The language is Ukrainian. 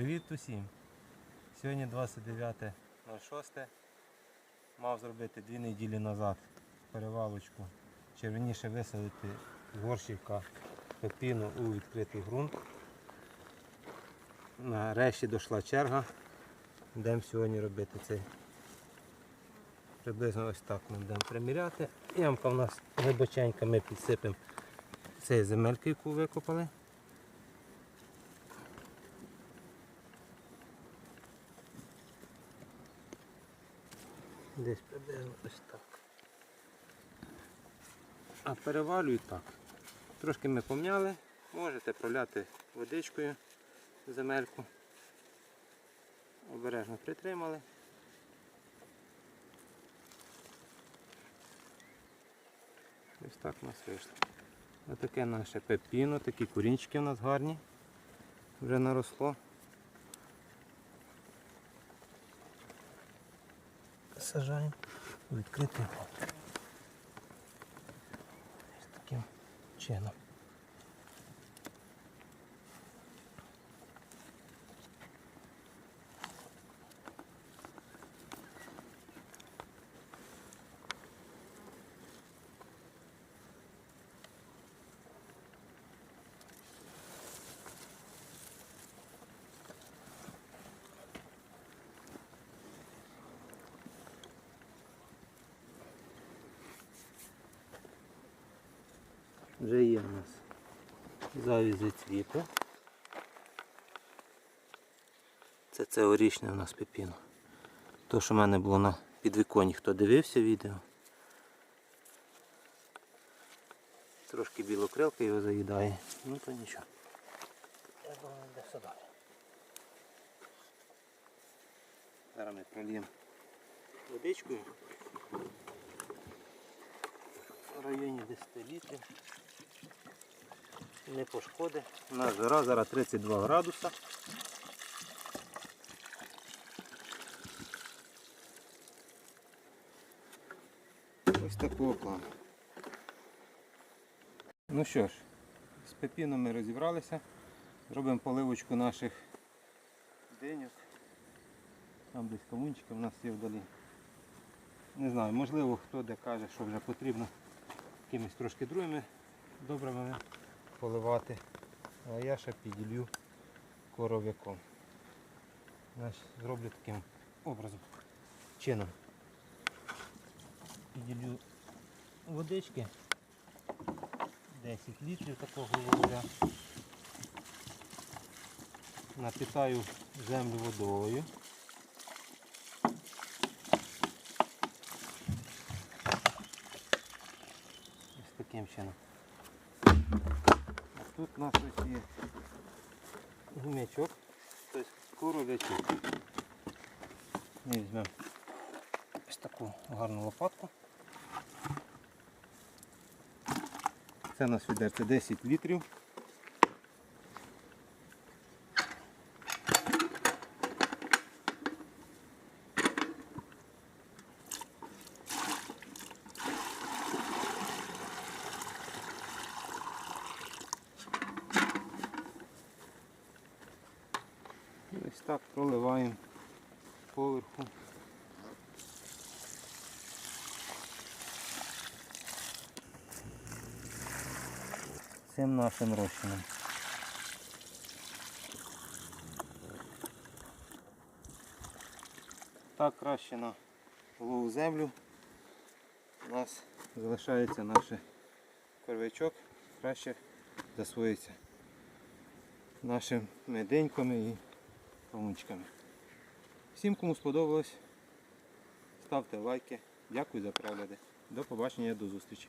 Привіт усім! Сьогодні 29.06. Мав зробити дві неділі назад перевалочку. Червоніше висадити з горщика пепіну у відкритий ґрунт. Нарешті дійшла черга. Йдемо сьогодні робити цей. Приблизно ось так ми будемо приміряти. Ямка в нас глибоченька, ми підсипемо цієї земельки, яку викопали. Десь приблизно ось так. А перевалюю так. Трошки ми помняли, можете проляти водичкою земельку. Обережно притримали. Ось так у нас вийшло. Отаке наше пепіно, такі корінчики у нас гарні. Вже наросло. Сажаємо у відкритий ґрунт. Таким чином. Вже є у нас завізи цвіту. Це цеорічне у нас пепіно. То, що в мене було на підвіконні, хто дивився відео. Трошки білокрилка його заїдає. Ну то нічого. Думаю, йде далі. Зараз ми прольємо водичкою. В районі 10 літрів. Не пошкодить. У нас жара зараз 32 градуса. Ось такого плану. Ну що ж, з пепіном ми розібралися. Зробимо поливочку наших деньок. Там десь комунчики в нас є вдалі. Не знаю, можливо хто де каже, що вже потрібно якимись трошки другими добривами поливати. А я ще піділью коров'яком. Зроблю таким образом. Чином. Піділью водички. 10 літрів такого вугля. Напитаю землю водою. Ось таким чином. Тут у нас ось є гумячок, тобто коров'ячок. Ми візьмемо ось таку гарну лопатку. Це у нас відерце 10 літрів. Ось так проливаємо поверху. Цим нашим розчином. Так краще на голову землю у нас залишається наш корвячок, краще засвоїться нашими деньками і комунчиками. Всім, кому сподобалось, ставте лайки. Дякую за перегляди. До побачення, до зустрічі.